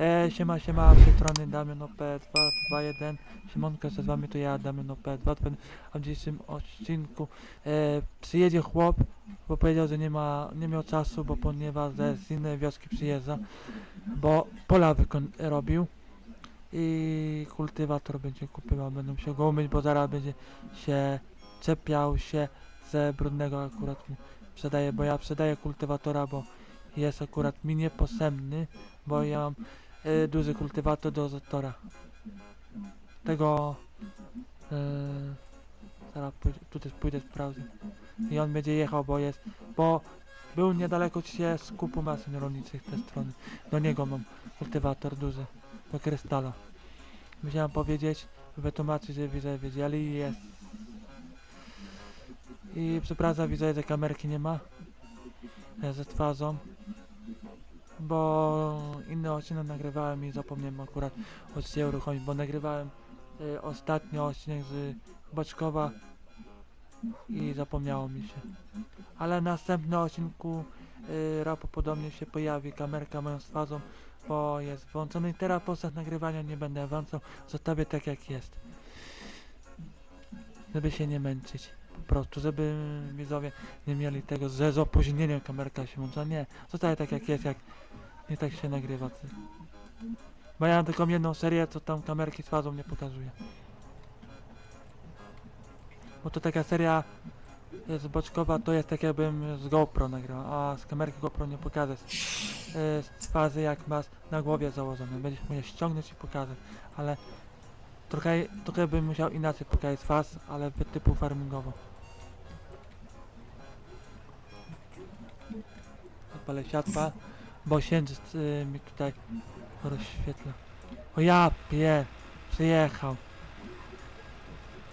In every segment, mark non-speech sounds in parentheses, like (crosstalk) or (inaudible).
E, siema, siema, z tej strony Damian OP221 Siemonko, z wami to ja, Damian OP221 A w dzisiejszym odcinku e, przyjedzie chłop, bo powiedział, że nie ma, nie miał czasu, bo ponieważ z innej wioski przyjeżdża Bo pola robił. I kultywator będzie kupował, będę musiał go umyć, bo zaraz będzie się czepiał się ze brudnego akurat mu sprzedaję, bo ja sprzedaję kultywatora, bo jest akurat mi niepotrzebny, bo ja mam e, duży kultywator do zatora. Tego e, zaraz pójdę, tutaj pójdę. I on będzie jechał, bo jest, bo był niedaleko się skupu maszyn rolniczych tej strony. Do niego mam kultywator duży, do krystala. Musiałem powiedzieć, wytłumaczyć, żeby widzowie wiedzieli jest. I przepraszam widzowie, że kamerki nie ma. e, Ze twarzą. Bo inny odcinek nagrywałem i zapomniałem akurat od się uruchomić, bo nagrywałem y, odcinek z Boczkowa i zapomniało mi się. Ale następny odcinku y, prawdopodobnie się pojawi kamerka moją z twarzą, bo jest włączony i teraz podczas nagrywania nie będę włączał, zostawię tak jak jest. Żeby się nie męczyć. Po prostu, żeby widzowie nie mieli tego, że z opóźnieniem kamerka się włącza. Nie, zostaje tak jak jest, jak nie tak się nagrywa. Bo ja mam tylko jedną serię, co tam kamerki z fazą nie pokazuje. Bo to taka seria jest boczkowa, to jest tak jakbym z GoPro nagrał, a z kamerki GoPro nie pokażę. Z, yy, z fazy jak masz na głowie założone, będziesz musiał ściągnąć i pokazać, ale trochę, trochę bym musiał inaczej pokazać z faz, ale typu farmingowo. Odpalę światła, bo księżyc y, mi tutaj rozświetla. O ja pie, przyjechał.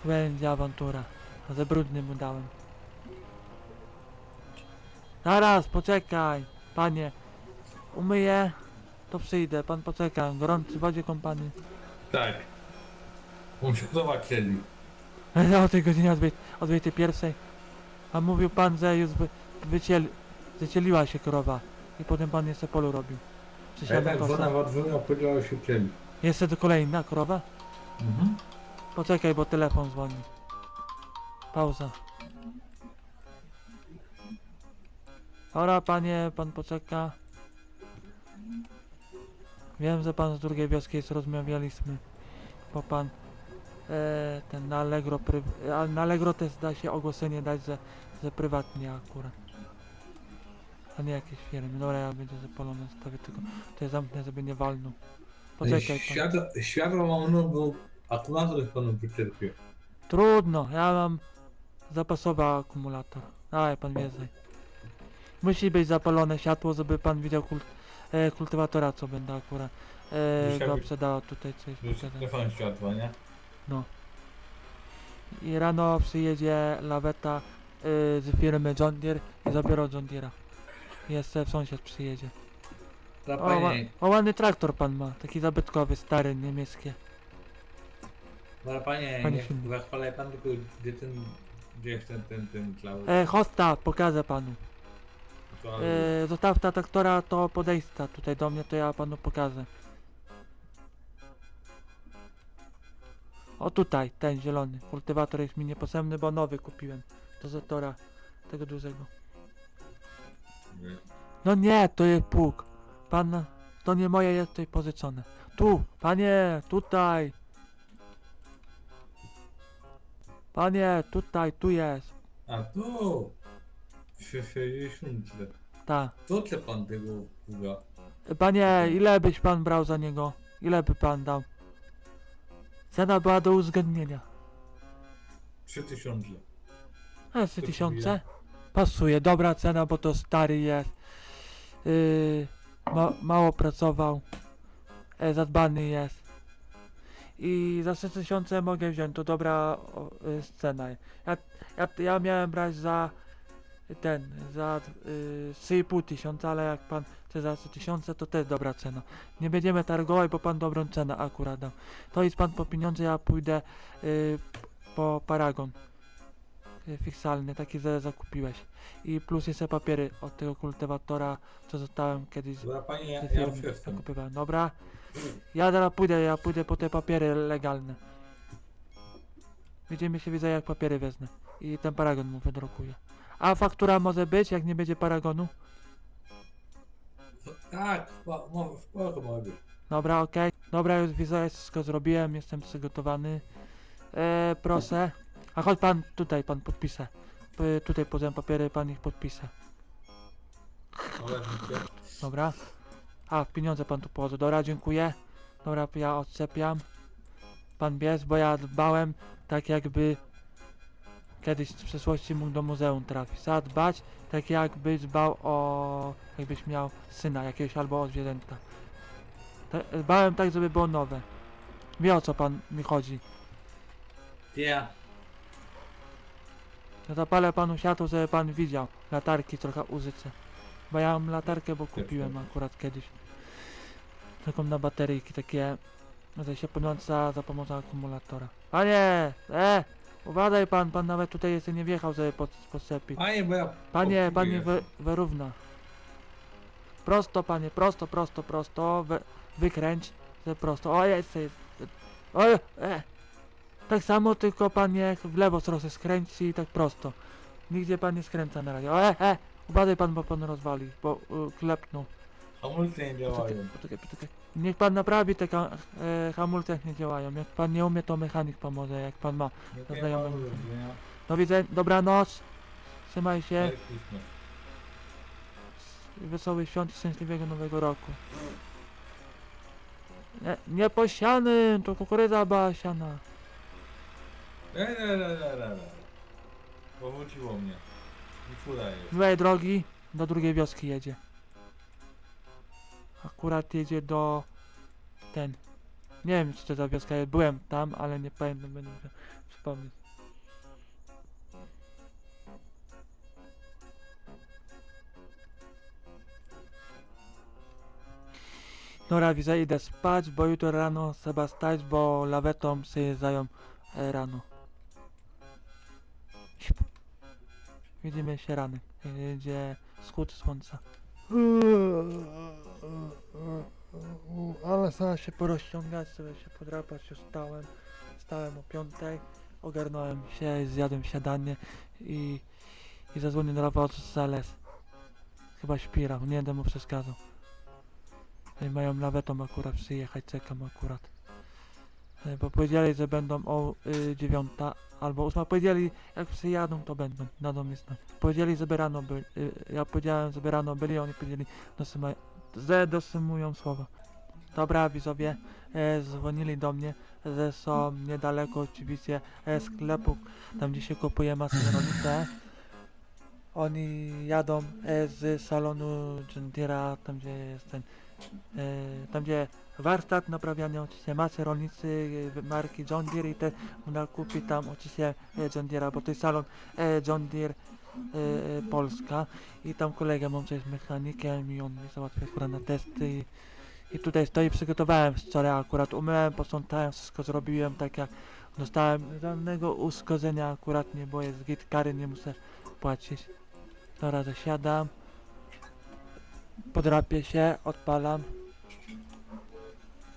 Będzie awantura. A za brudny mu dałem. Zaraz, poczekaj, panie. Umyję, to przyjdę, pan poczeka. Gorący wodzie kąpany. Tak. Musiała chcieli. (laughs) o tej godzinie o dwie- o 21. A mówił pan, że już wy, wycieli, wycieliła się krowa. I potem pan jeszcze polu robił. A Przysiadł jednak kosa. woda wadrzyna powiedziała się chcieli. Jeszcze to kolejna krowa? Mhm. Poczekaj, bo telefon dzwoni. Pauza. Ora, panie, pan poczeka. Wiem, że pan z drugiej wioski jest, rozmawialiśmy. Bo pan e, ten na Allegro, pry, a na Allegro też da się ogłoszenie dać, że, że prywatnie akurat. A nie jakieś firmy. Dobra, ja będzie zapalone stawię tylko. To ja zamknę, żeby nie walnął. Poczekaj pan. Światło, światło mam no, bo akumulator panu wyczerpie. Trudno, ja mam zapasowy akumulator. Daj pan więcej. Musi być zapalone światło, żeby pan widział kult, e, kultywatora, co będę akurat e, Musiał go tutaj coś pokazać. telefon światła, nie? I rano przyjedzie laweta e, z firmy John Deere i zabiorą John Deere'a. Jeszcze sąsiad przyjedzie. Dla O, ła, pani, o ładny traktor pan ma, taki zabytkowy, stary, niemiecki. dla panie, Pani nie filmu. zachwalaj pan tylko gdzie ten, gdzie jest ten, ten, ten cloud. E, hosta, pokażę panu. To, E, traktora, to podejsta tutaj do mnie, to ja panu pokażę. O tutaj, ten zielony. Kultywator jest mi niepotrzebny, bo nowy kupiłem. Do Zatora, tego dużego. No nie, to jest pług. Pan, to nie moje jest tutaj pożyczone. Tu, panie, tutaj. Panie, tutaj, tu jest. A tu! 60 lat. Ta. To co pan tego pługa? Panie, ile byś pan brał za niego? Ile by pan dał? Cena była do uzgodnienia. 3000. A, 3 To tysiące? ile? Pasuje, dobra cena, bo to stary jest. Yy, ma, mało pracował. E, zadbany jest. I za 3 tysiące mogę wziąć, to dobra o, y, cena. Ja, ja, ja miałem brać za ten, za y, 3,5 tysiąca, ale jak pan chce za 3 tysiące, to też dobra cena. Nie będziemy targować, bo pan dobrą cenę akurat dał. To jest pan po pieniądze, ja pójdę y, po paragon. Fiksalny, taki że zakupiłeś. I plus jeszcze papiery od tego kultywatora, co zostałem kiedyś Dobra, panie, ja, ze ja już firmy. jestem. Zakupywałem. Dobra. Ja zaraz pójdę, ja pójdę po te papiery legalne. Widzimy się, widzę jak papiery wezmę. I ten paragon mu wydrukuję. A faktura może być, jak nie będzie paragonu? Tak, mo- mo- spoko może być. Dobra, okej. Dobra, już widzę, wszystko zrobiłem, jestem przygotowany. E, proszę. A chodź pan tutaj, pan podpisze. P- tutaj podziałem papiery, pan ich podpisze. Dobra. A, pieniądze pan tu położy. Dobra, dziękuję. Dobra, ja odczepiam. Pan bierz, bo ja dbałem tak jakby kiedyś w przyszłości mógł do muzeum trafić. Zadbać tak jakbyś dbał o... jakbyś miał syna jakiegoś albo o zwierzęta. Ta- Dbałem tak, żeby było nowe. Wie o co pan mi chodzi. Ja. Ja zapalę panu światło, żeby pan widział. Latarki trochę użycie. Bo ja mam latarkę, bo kupiłem akurat kiedyś. Taką na bateryjki, takie... że się podłącza za pomocą akumulatora. Panie! E! Uważaj pan, pan nawet tutaj jeszcze nie wjechał, żeby pod. Panie, bo ja... Panie, wy, wyrówna. Prosto, panie, prosto, prosto, prosto. Wy, wykręć, że prosto. O, jest, jest. O, e. Tak samo, tylko panie w lewo trochę skręci i tak prosto. Nigdzie pan nie skręca na razie. O, e, e. Uważaj pan, bo pan rozwali, bo y, klepnął. Hamulce nie działają. poczekaj, poczekaj. Niech pan naprawi te ka- e, hamulce, jak nie działają. Jak pan nie umie, to mechanik pomoże, jak pan ma. Nie wiem, znajomy. ale rozumiem. Do widzenia, dobranoc. Trzymaj się. Merry Christmas. Wesołych świąt i szczęśliwego nowego roku. Nie, nie posianym, to kukurydza była siana. Le, le, le, le. Powróciło mnie. I fura drogi, do drugiej wioski jedzie. Akurat jedzie do... ten. Nie wiem, czy to za wioska jest. Byłem tam, ale nie pamiętam, będę musiał przypomnieć. Dobra, widzę, idę spać, bo jutro rano trzeba stać, bo lawetą zjeżdżają e, rano. Widzimy się rany, gdzie wschód słońca. Ale trzeba się porozciągać, sobie się podrapać, już stałem. Stałem o piątej, ogarnąłem się, zjadłem siadanie i, i zadzwonię do Rafała Zales. Chyba śpira, nie będę mu przeszkadzał. I mają lawetą akurat przyjechać, czekam akurat. E, Bo powiedzieli, że będą o y, dziewiąta albo ósma. Powiedzieli, jak przyjadą, to będą. Dadą mi znać. Powiedzieli, żeby rano byli. Y, ja powiedziałem, żeby rano byli, oni powiedzieli, dosyma, że dosymują słowa. Dobra, widzowie, e, dzwonili do mnie, że są niedaleko oczywiście e, sklepu, tam gdzie się kupuje masę rolnicze. Oni jadą e, z salonu Deere'a, tam gdzie jest ten, tam gdzie warsztat naprawiania oczywiście masy rolnicy e, marki John Deere i te ona kupi tam oczywiście e, John Deere'a, bo to jest salon e, John Deere e, e, Polska i tam kolega mam co jest mechanikiem i on mi załatwia akurat na testy i, i tutaj stoi przygotowałem wczoraj akurat umyłem, posprzątałem, wszystko zrobiłem tak jak dostałem żadnego uszkodzenia akurat nie, bo jest git kary nie muszę płacić. Dobra, zasiadam. Podrapię się, odpalam.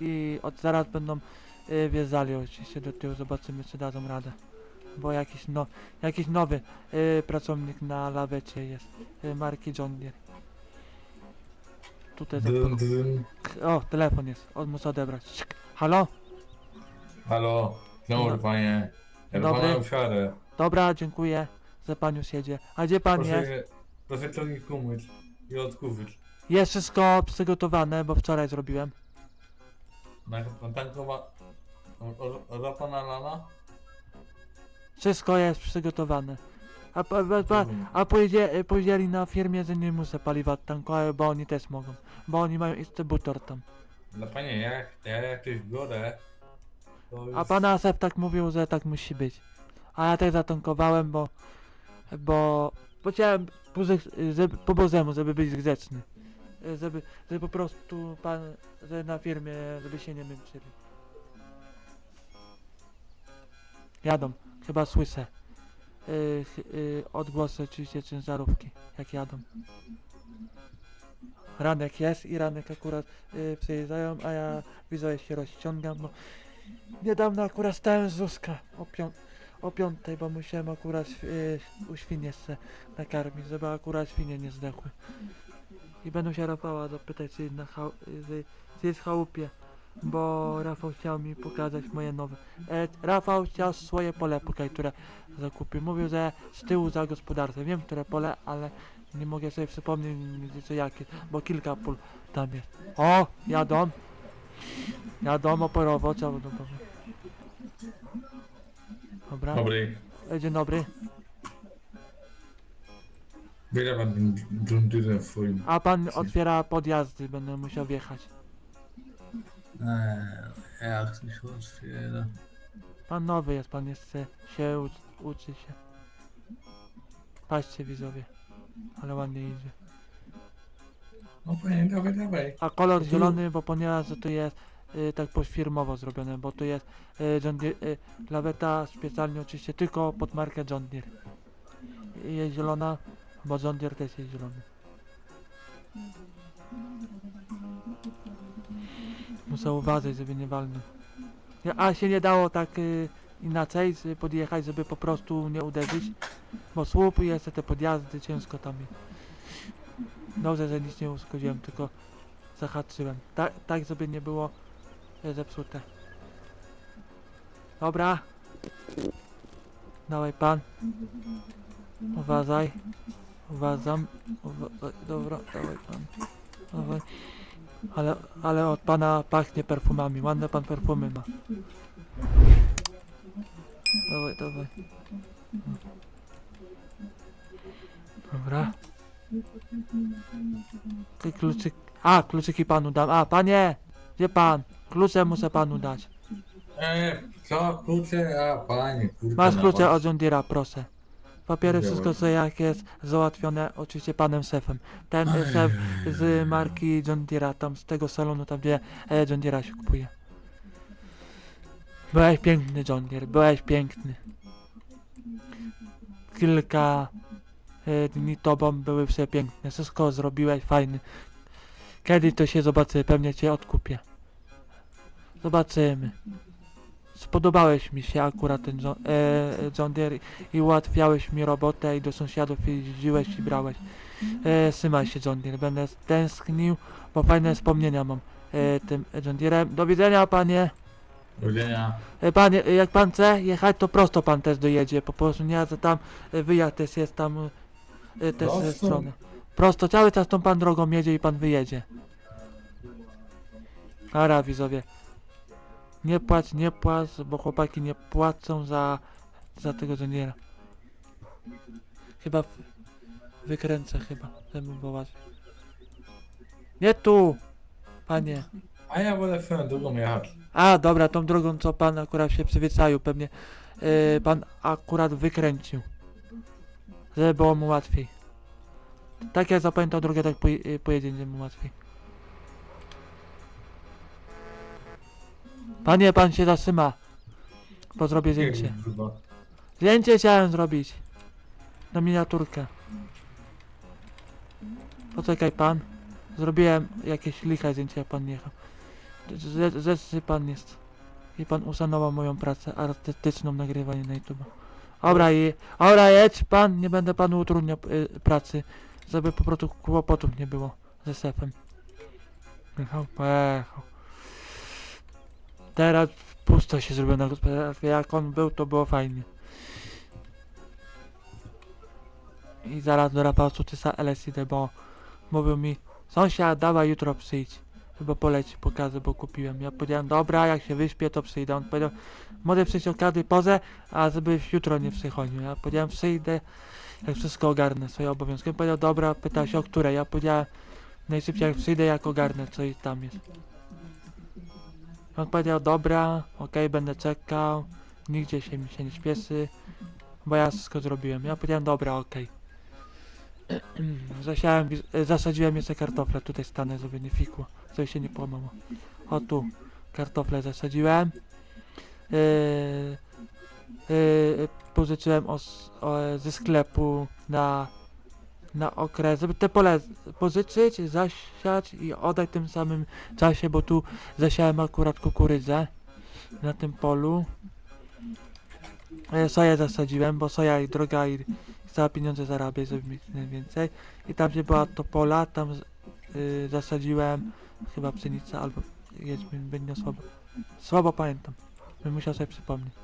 I od zaraz będą y, wjeżdżali oczywiście do tyłu, zobaczymy czy dadzą radę. Bo jakiś, no, jakiś nowy y, pracownik na lawecie jest, y, marki John Deere. Tutaj tak, Dym, dym. o, telefon jest, on muszę odebrać. Cik. Halo? Halo. Dobry, No. panie. Ja do Dobry. pana. Dobra, dziękuję, że pan już jedzie. A gdzie pan jest? Proszę, proszę ciągnik umyć i odkurzyć. Jest wszystko przygotowane, bo wczoraj zrobiłem. Na, na tankowa... Ropa? Wszystko jest przygotowane. A, pa, pa, pa, Rozumiem. a powiedzie, powiedzieli na firmie, że nie muszę paliwa tankować, bo oni też mogą. Bo oni mają dystrybutor tam. Dla panie, jak, ja jak coś biorę, to już... A pan Asef tak mówił, że tak musi być. A ja też zatankowałem, bo... Bo... Bo chciałem po, po bożemu, żeby być grzeczny. Żeby, żeby po prostu pan, że na firmie, żeby się nie męczyli. Jadą, chyba słyszę. y, ch- y, odgłosy oczywiście ciężarówki, jak jadą. Ranek jest i ranek akurat y, przyjeżdżają, a ja widzę się rozciągam, bo niedawno akurat stałem z Zuska o, pią- o piątej, bo musiałem akurat y, u świnie nakarmić, żeby akurat świnie nie zdechły. I będę się Rafała zapytać, czy, na chał- y, czy jest w chałupie, bo Rafał chciał mi pokazać moje nowe. E, Rafał chciał swoje pole pokazać, które zakupił. Mówił, że z tyłu za gospodarstwem. Wiem, które pole, ale nie mogę sobie przypomnieć, co jakie, bo kilka pól tam jest. O, jadą. Jadą oporowo, co będą. Dobra, Dobry. E, dzień dobry. Pan w swoim. A pan otwiera podjazdy, będę musiał wjechać. Eee, jak to się otwiera? Pan nowy jest, pan jeszcze się uczy, uczy się. Patrzcie widzowie, ale ładnie idzie. No panie, dawaj, dawaj. A kolor zielony, bo ponieważ to jest y, tak pośfirmowo zrobione, bo to jest y, John Deere, y, laweta specjalnie oczywiście tylko pod markę John Deere. I Jest zielona, bo John Deere też jest zielony. Muszę uważać, żeby nie walnął. A się nie dało tak y, inaczej podjechać, żeby po prostu nie uderzyć, bo słup i jeszcze te podjazdy ciężko tam jest. Dobrze, że nic nie uszkodziłem, tylko zahaczyłem. Tak, tak żeby nie było e, zepsute. Dobra. Dawaj pan. Uważaj. Uważam. Uwa dobra, dawaj pan. Dawaj. Ale, ale od pana pachnie perfumami. Ładne pan perfumy ma. Dawaj, dawaj. Dobra. Ty kluczyk. A, kluczyki panu dam. A, panie! Gdzie pan? Klucze muszę panu dać. E, co? Klucze? A, panie. Masz na klucze od John Deere'a, proszę. Papiery, wszystko co jak jest załatwione, oczywiście panem szefem. Ten e, szef z marki John Deere'a, tam z tego salonu, tam gdzie e, John Deere'a się kupuje. Byłeś piękny John Deere, byłeś piękny. Kilka e, dni tobą były przepiękne, wszystko zrobiłeś fajny. Kiedy to się zobaczy, pewnie cię odkupię. Zobaczymy. Spodobałeś mi się akurat ten John, e, John Deere i ułatwiałeś mi robotę i do sąsiadów jeździłeś i brałeś. E, trzymaj się John Deere, będę tęsknił, bo fajne wspomnienia mam e, tym John Deerem. Do widzenia panie. Do widzenia. E, panie, e, jak pan chce jechać, to prosto pan też dojedzie, po prostu nie, że tam e, wyjazd też jest tam e, też ze Prosto? strony. Prosto, cały czas tą pan drogą jedzie i pan wyjedzie. Ara widzowie. Nie płacz, nie płacz, bo chłopaki nie płacą za, za tego żoniera. Chyba wykręcę chyba, żeby było łatwiej. Nie tu! Panie. A ja wolę swoją drugą jechać. A, dobra, tą drogą, co pan akurat się przyzwyczaił, pewnie yy, pan akurat wykręcił. Żeby było mu łatwiej. Tak jak zapamiętał drogę, tak poje, pojedzie mu łatwiej. Panie, pan się zatrzyma. Bo zrobię zdjęcie. Kurwa. Zdjęcie chciałem zrobić. Na miniaturkę. Poczekaj pan. Zrobiłem jakieś licha zdjęcie, jak pan jechał. Rzeczy pan jest. I pan uszanował moją pracę artystyczną nagrywanie na YouTube. Dobra, i, dobra, jedź pan, nie będę panu utrudniał y, pracy, żeby po prostu kłopotów nie było ze szefem. Michał, pojechał. Teraz pusto się zrobiło na gospodarstwie, jak on był, to było fajnie. I zaraz do Rafała Sutysa LSD, bo mówił mi Sąsiad, dawaj jutro przyjdź. Chyba poleci pokazy, bo kupiłem. Ja powiedziałem, dobra, jak się wyśpię, to przyjdę. On powiedział, mogę przyjść o każdej porze, a żebyś jutro nie przychodził. Ja powiedziałem, przyjdę, jak wszystko ogarnę, swoje obowiązki. On powiedział, dobra, pytał się o które. Ja powiedziałem, najszybciej jak przyjdę, jak ogarnę, co tam jest. On powiedział, dobra, okej, będę czekał, nigdzie się mi się nie śpieszy, bo ja wszystko zrobiłem. Ja powiedziałem, dobra, okej. (clears throat) Zasiałem, zasadziłem jeszcze kartofle, tutaj stanę, żeby nie fikło, żeby się nie połamało. O tu, kartofle zasadziłem. Yy, yy, pożyczyłem os, o, ze sklepu na, na okres, żeby te pole pożyczyć, zasiać i oddać w tym samym czasie, bo tu zasiałem akurat kukurydzę na tym polu. E, Soję zasadziłem, bo soja i droga i za pieniądze zarabia, żeby mieć więcej. I tam gdzie była to pola, tam z- y, zasadziłem chyba pszenicę albo jęczmień, będzie słabo. Słabo pamiętam. Bym musiał sobie przypomnieć.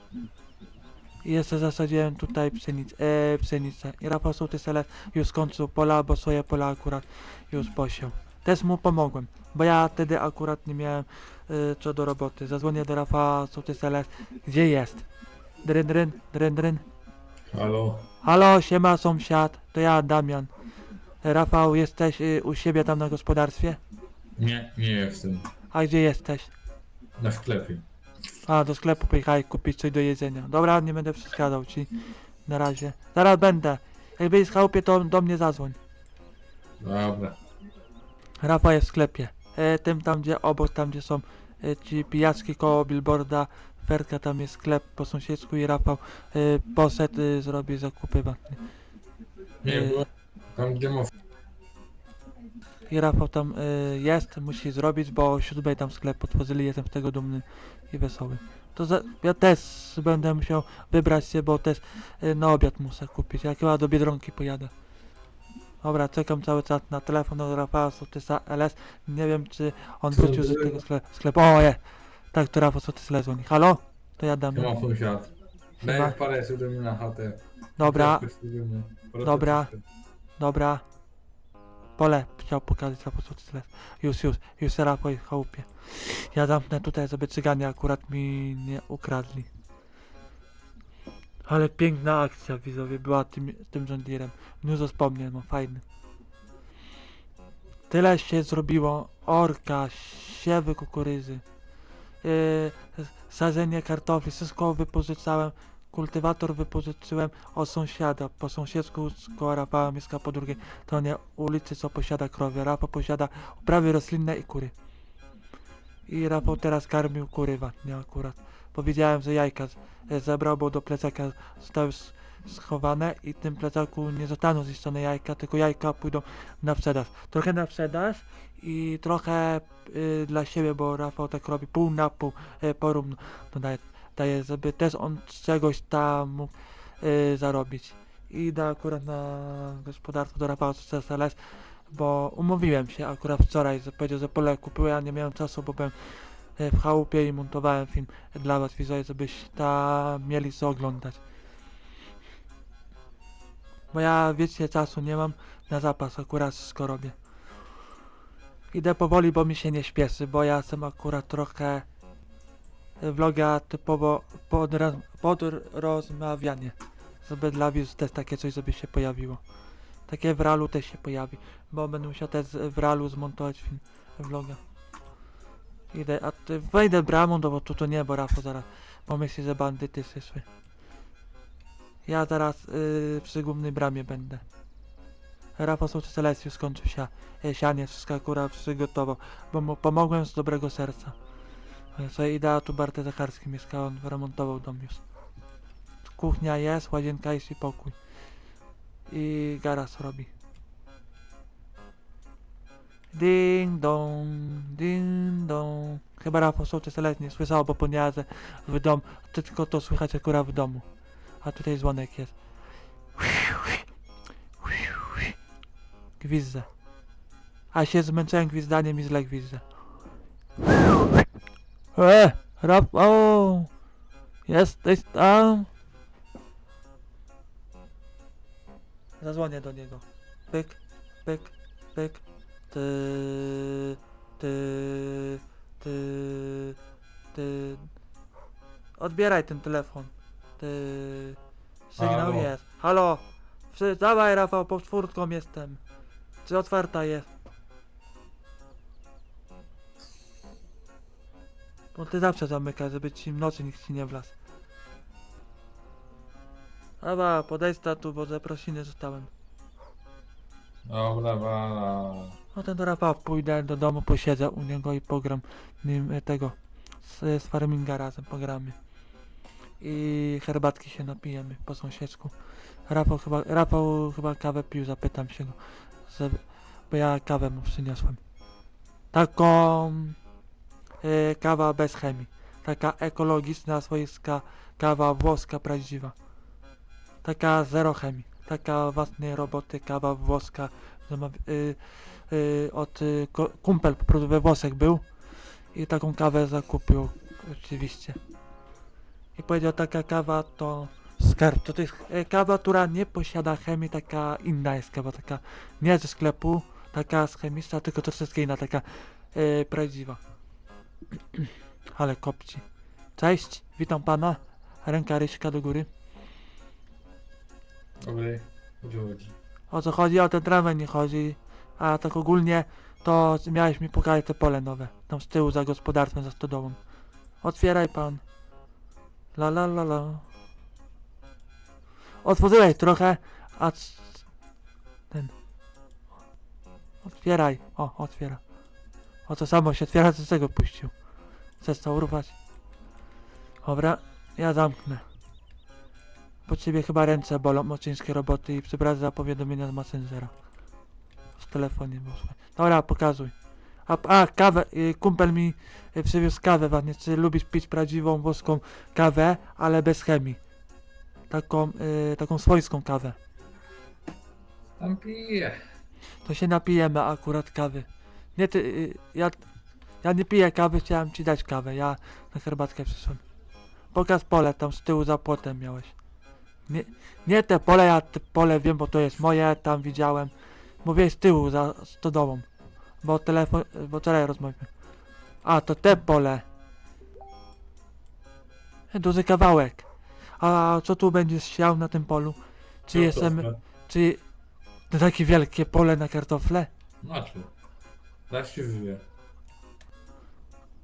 Jeszcze zasadziłem tutaj pszenic, e, pszenicę. I Rafał Sołtysele już skończył pola, bo swoje pola akurat już posiął. Też mu pomogłem, bo ja wtedy akurat nie miałem y, co do roboty. Zadzwonię do Rafała Sołtysele, gdzie jest? Dryn, dryn, dryn, dryn. Halo? Halo, siema sąsiad, to ja Damian. Rafał, jesteś y, u siebie tam na gospodarstwie? Nie, nie jestem. A gdzie jesteś? Na sklepie. A, do sklepu pojechaj kupić coś do jedzenia. Dobra, nie będę przeszkadzał ci. Na razie. Zaraz będę. Jak będziesz w chałupie, to do mnie zadzwoń. Dobra. Rafał jest w sklepie. E, tym tam, gdzie obok, tam gdzie są e, ci pijaczki koło billboarda. Ferka, tam jest sklep po sąsiedzku i Rafał e, poszedł, e, zrobi zakupy. Nie Y- było. Tam gdzie mów. I Rafał tam y, jest, musi zrobić, bo o siódmej tam sklep otworzyli, jestem z tego dumny i wesoły. To za, ja też będę musiał wybrać się, bo też y, na obiad muszę kupić. Ja chyba do Biedronki pojadę. Dobra, czekam cały czas na telefon do Rafała Sotysa LS. Nie wiem, czy on Co wrócił z było? tego sklepu. O, je! Tak, to Rafał Sotys LS dzwoni. Halo? To ja dam. Ma sąsiad. Chyba. Daj parę na chatę. Dobra. Proszę Dobra. dobra. Pole chciał pokazać Sotys LS. Już, już, już Rafał jest w chałupie. Ja zamknę tutaj, żeby cyganie akurat mi nie ukradli. Ale piękna akcja widzowie była tym, tym John Deerem. Wspomnień, no fajny. Tyle się zrobiło. Orka, siewy kukurydzy, yy, sadzenie kartofli, wszystko wypożyczałem. Kultywator wypożyczyłem od sąsiada. Po sąsiedzku koła Rafała mieszka po drugiej stronie ulicy, co posiada krowy. Rafał posiada uprawy roślinne i kury. I Rafał teraz karmił kury watnie akurat. Powiedziałem, że jajka e, zebrał, bo do plecaka zostały schowane i w tym plecaku nie zostaną zniszczone jajka, tylko jajka pójdą na sprzedaż. Trochę na sprzedaż i trochę y, dla siebie, bo Rafał tak robi pół na pół, y, porówno daje, daje, żeby też on czegoś tam mógł y, zarobić. I da akurat na gospodarstwo do Rafała CSLS, bo umówiłem się akurat wczoraj, że powiedział, że pole kupiłem, a nie miałem czasu, bo byłem y, w chałupie i montowałem film dla was widzowie, żebyś tam mieli co oglądać. Bo ja wiecie czasu nie mam na zapas, akurat wszystko robię. Idę powoli, bo mi się nie śpieszy, bo ja jestem akurat trochę vloga typowo pod, roz, pod rozmawianie. Żeby dla widzów też takie coś, żeby się pojawiło. Takie w realu też się pojawi, bo będę musiał też w realu zmontować film vloga. Idę, a ty wejdę bramą, no bo tu to nie, bo Rafał zaraz pomyśli, że bandyty przyszły. Ja zaraz yy, przy głównej bramie będę. Rafał Sołtys Celestius skończył się, e, sianie, wszystko akurat przygotował, bo mu pomogłem z dobrego serca. Sobie idę, a tu Bartek Zacharski mieszka, on remontował dom już. Kuchnia jest, łazienka jest i pokój. I garas robi. Ding dong, ding dong. Chyba Rafał Sołtys Celestius nie słyszał, bo ponieważ w dom, tylko to słychać akurat w domu. A tutaj dzwonek jest. Gwizdzę. A się zmęczyłem gwizdaniem i źle gwizdze. E, Rafał! Jesteś tam? Zadzwonię do niego. Pyk, pyk, pyk. Ty, ty, ty, ty. Odbieraj ten telefon. Ty. Sygnał Halo? jest. Halo! Przy, dawaj Rafał, pod czwórtką jestem. Czy otwarta jest? Bo ty zawsze zamykasz, żeby ci w nocy nikt ci nie wlazł. Dobra, podejdź tu, bo zaprosiny zostałem. Dobra, bala. No ten do Rafała pójdę do domu, posiedzę u niego i pogram nim e, tego z, z Farminga razem pogramy. i herbatki się napijemy po sąsiedzku. Rafał chyba, Rafał chyba kawę pił, zapytam się go, bo ja kawę mu przyniosłem. Taką e, kawa bez chemii. Taka ekologiczna, swojska kawa włoska prawdziwa. Taka zero chemii. Taka własnej roboty kawa włoska. Y, y, od y, kumpel po prostu we Włoszech był i taką kawę zakupił oczywiście. I powiedział taka kawa to skarb. To, jest kawa, która nie posiada chemii, taka inna jest kawa, taka nie ze sklepu, taka z chemista, tylko troszeczkę inna, taka e, prawdziwa. Ale kopci. Cześć, witam pana. Ręka Ryśka do góry. Dobry, chodzi? O co chodzi? O ten tramwaj nie chodzi. A tak ogólnie to miałeś mi pokazać te pole nowe. Tam z tyłu za gospodarstwem, za stodołą. Otwieraj pan. La la la la. Otworzyłeś trochę, a ten. Otwieraj. O, otwiera. O to samo się otwiera, co z tego puścił. To urwać? Dobra, ja zamknę. Po ciebie chyba ręce bolą ciężkiej roboty i przepraszam za powiadomienia z Messengera. W telefonie słychać. Dobra, pokazuj. A, a kawę, y, kumpel mi y, przywiózł kawę właśnie. Czy lubisz pić prawdziwą włoską kawę, ale bez chemii? Taką, y, taką swojską kawę. Tam piję. To się napijemy akurat kawy. Nie ty, y, ja, ja nie piję kawy, chciałem ci dać kawę. Ja na herbatkę przyszłem. Pokaż pole, tam z tyłu za płotem miałeś. Nie, nie te pole, ja te pole wiem, bo to jest moje, tam widziałem. Mówię z tyłu, za stodołą. Bo telefon, bo wczoraj rozmawiałem. A, to te pole. Duży kawałek. A co tu będziesz siał na tym polu? Czy jestem, czy to takie wielkie pole na kartofle? Maczu. Zaś się żyje.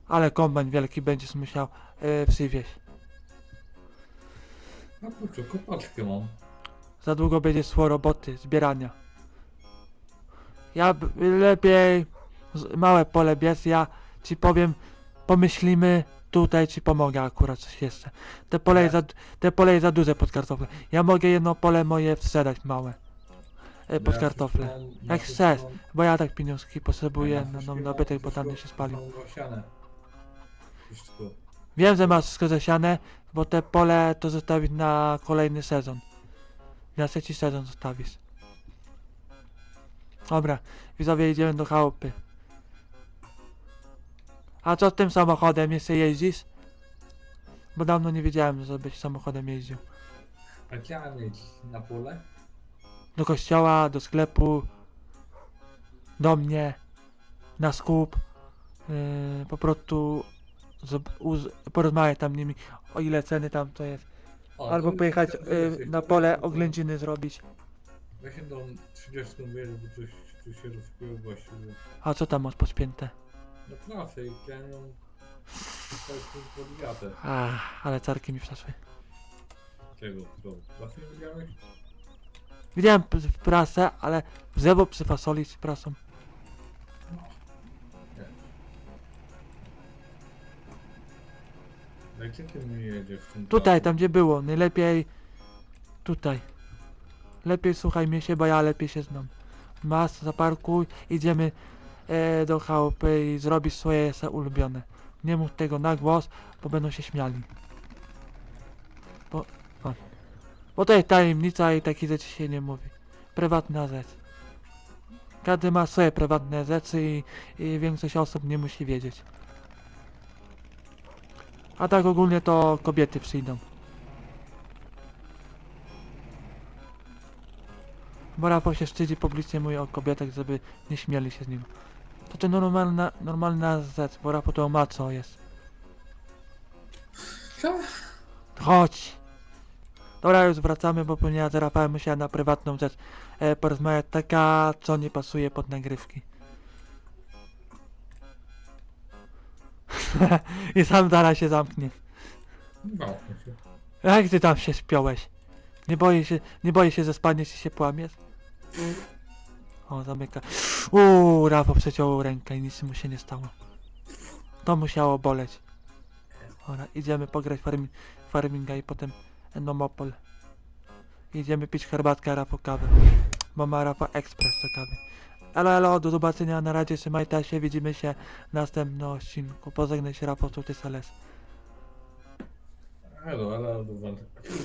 Ale kombajn wielki będziesz musiał yy, przywieźć. No kurczę, kopaczkę mam. Za długo będzie szło roboty, zbierania. Ja b- lepiej z- małe pole biec, ja ci powiem, pomyślimy, tutaj ci pomogę akurat coś jeszcze. Te pole, jest za, te pole jest za duże pod. Ja mogę jedno pole moje sprzedać małe. E, pod Ja kartofle. Jak chcesz. Bo ja tak pieniążki potrzebuję ja na, mam- nabytek, bo tam się spalił. Wiem, że masz wszystko zasiane, bo te pole to zostawić na kolejny sezon. Na trzeci sezon zostawisz. Dobra, widzowie idziemy do chałupy. A co z tym samochodem? Jeszcze jeździsz? Bo dawno nie wiedziałem, żebyś samochodem jeździł. A gdzie mam mieć? Na pole? Do kościoła, do sklepu, do mnie, na skup. Yy, po prostu porozmawiać tam nimi, o ile ceny tam to jest. Albo to pojechać jest- y, na pole oględziny zrobić. Weź się do 30 wieży, bo coś tu się rozpiło właściwie. A co tam masz podpięte? No proszę, i ten podwiatę. Ach, ale carki mi przeszły. Czego? Co? Właśnie widziałeś? Widziałem p- w prasę, ale w zewo przy fasoli z prasą. No gdzie ty mi jedziesz w tym Tutaj, tam gdzie było, najlepiej tutaj. Lepiej słuchaj mnie się, bo ja lepiej się znam. Mas, zaparkuj, idziemy e, do chałupy i zrobisz swoje se ulubione. Nie mów tego na głos, bo będą się śmiali. Bo. Bo to jest tajemnica i takich rzeczy się nie mówi. Prywatna rzecz. Każdy ma swoje prywatne rzeczy i, i większość osób nie musi wiedzieć. A tak ogólnie to kobiety przyjdą. Bo Rafał się szczyci publicznie mówi o kobietach, żeby nie śmieli się z nim. To to normalna, normalna rzecz, bo Rafał to jest. Co? Chodź! Dobra, już wracamy, bo ponieważ z Rafałem musiałem na prywatną rzecz e, porozmawiać, taka, co nie pasuje pod nagrywki. (laughs) I sam zaraz się zamknie. Bałkę się. Jak ty tam się spiąłeś? Nie boję się, nie boję się, że spadniesz i się połamiesz? O, zamyka. Uuu, Rafał przeciął rękę i nic mu się nie stało. To musiało boleć. Dobra, idziemy pograć farmi, farminga i potem Endomopol. Idziemy pić herbatkę, a Rafał kawę. Bo ma Rafał Express do kawy. Elo, elo, do zobaczenia, na razie, trzymajcie się, widzimy się w następnym odcinku. Pożegnaj się, Rafał, tu ty Sales. Halo, ale do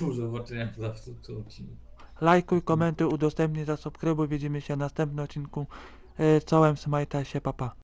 do zobaczenia w następnym odcinku. Lajkuj, komentuj, udostępnij, zasubskrybuj, widzimy się w następnym odcinku. Yy, Czołem, trzymajcie się, papa.